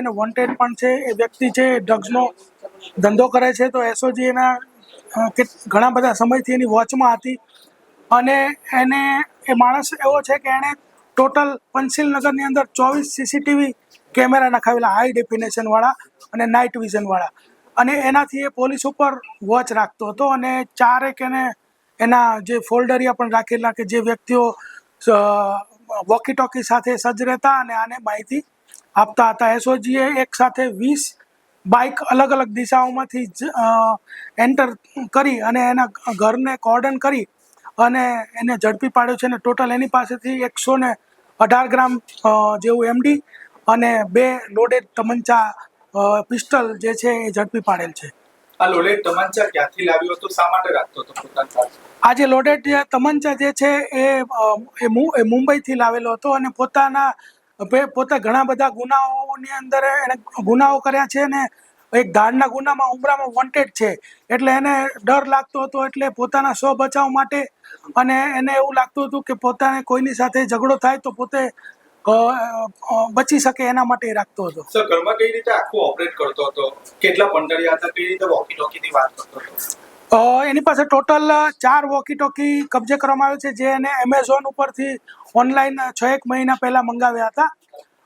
અને વોન્ટેડ પણ છે, એ વ્યક્તિ છે ડ્રગ્સનો ધંધો કરે છે, તો એસઓજી એના ઘણા બધા સમયથી એની વોચમાં હતી. અને એને, એ માણસ એવો છે કે એણે ટોટલ પંચશીલનગરની અંદર ચોવીસ સીસીટીવી કેમેરા નખાવેલા હાઈ ડેફિનેશનવાળા અને નાઇટ વિઝનવાળા અને એનાથી એ પોલીસ ઉપર વોચ રાખતો હતો અને ચારેક એને, એના જે ફોલ્ડરિયા પણ રાખેલા કે જે વ્યક્તિઓ વોકી ટોકી સાથે સજ્જ રહેતા અને આને માહિતી આપતા હતા. એસઓજીએ એક સાથે વીસ બાઇક અલગ અલગ દિશાઓમાંથી જ એન્ટર કરી અને એના ઘરને કોર્ડન કરી અને એને ઝડપી પાડ્યો છે અને ટોટલ એની પાસેથી એકસો ને અઢાર ગ્રામ જેવું એમડી અને બે લોડેડ તમંચા પિસ્ટલ જે છે એ ઝડપી પાડેલ છે. આ લોડેડ તમંચા ક્યાંથી લાવ્યો હતો? શા માટે રાખતો હતો પોતાની આ જે લોડેડ તમંચા જે છે એ મુંબઈથી લાવેલો હતો અને પોતાના પોતે ઘણા બધા ગુનાઓની અંદર એને ગુનાઓ કર્યા છે ને એક ધાડના ગુનામાં ઉમરામાં વોન્ટેડ છે. એટલે એને ડર લાગતો હતો, એટલે પોતાના સ્વ બચાવ માટે અને એને એવું લાગતું હતું કે પોતાને કોઈની સાથે ઝઘડો થાય તો પોતે બચી શકે એના માટે રાખતો હતો. સર ઘરમાં કઈ રીતે આખું ઓપરેટ કરતો હતો? કેટલા પંડળિયા હતા? કઈ રીતે વોકી ટોકીની વાત કરતો હતો? એની પાસે ટોટલ ચાર વોકી ટોકી કબજે કરવામાં આવ્યો છે, જે એને એમેઝોન ઉપરથી ઓનલાઈન છ એક મહિના પહેલા મંગાવ્યા હતા.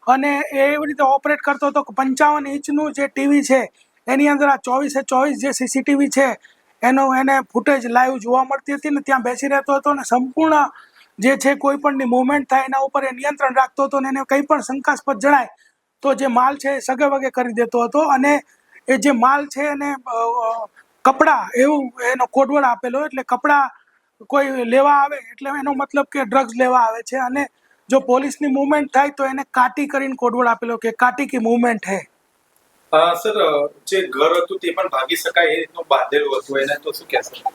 અને એ એવી રીતે ઓપરેટ કરતો હતો પંચાવન ઇંચનું જે ટીવી છે, એની અંદર આ ચોવીસે ચોવીસ જે સીસીટીવી છે, એનો એને ફૂટેજ લાઈવ જોવા મળતી હતી ને ત્યાં બેસી રહેતો હતો અને સંપૂર્ણ, જે છે કોઈ પણની મુવમેન્ટ થાય એના ઉપર એ નિયંત્રણ રાખતો હતો ને એને કંઈ પણ શંકાસ્પદ જણાય, તો જે માલ છે એ સગે વગે કરી દેતો હતો. અને એ જે માલ છે એને કપડાં, એવું એનો કોડવર્ડ આપેલો એટલે કપડાં કોઈ લેવા આવે એટલે એનો મતલબ કે ડ્રગ્સ લેવા આવે છે. અને જો પોલીસની મુવમેન્ટ થાય તો એને કાટી કરીને કોડવર્ડ આપેલો કે કાટી કી મૂવમેન્ટ હે. સર, જે ઘર હતું તે પણ ભાગી શકાય એ રીતનું બાંધેલું હતું. એને તો શું કહેશો?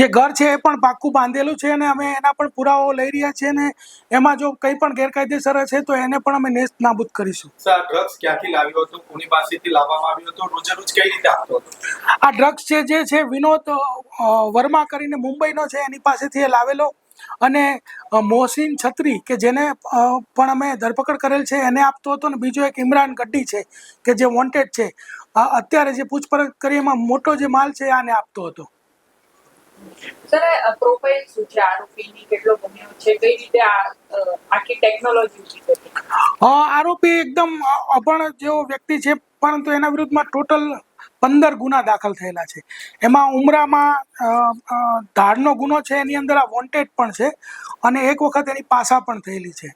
જે ઘર છે એ પણ પાક્કું બાંધેલું છે અને અમે એના પણ પુરાવાઓ લઈ રહ્યા છીએ અને એમાં જો કંઈ પણ ગેરકાયદેસર છે તો એને પણ અમે નેસ્ત નાબૂદ કરીશું. સર ડ્રગ્સ ક્યાંથી લાવ્યો હતો? કોની પાસેથી લાવવામાં આવ્યો હતો? રોજે રોજ કઈ રીતે આપતો આ ડ્રગ્સ છે જે છે વિનોદ વર્મા કરીને મુંબઈનો છે એની પાસેથી એ લાવેલો. અને મોહસિન છત્રી કે જેને પણ અમે ધરપકડ કરેલ છે એને આપતો હતો ને બીજો એક ઇમરાન ગડ્ડી છે કે જે વોન્ટેડ છે. અત્યારે જે પૂછપરછ કરી એમાં મોટો જે માલ છે આને આપતો હતો. સર પ્રોફાઇલ શું છે આરોપીની કેટલો બન્યો છે? કઈ રીતે આખી ટેકનોલોજી આરોપી એકદમ અભણ જેવો વ્યક્તિ છે પરંતુ એના વિરુદ્ધમાં ટોટલ પંદર ગુના દાખલ થયેલા છે. એમાં ઉમરામાં ધાડનો ગુનો છે એની અંદર આ વોન્ટેડ પણ છે અને એક વખત એની પાસા પણ થયેલી છે.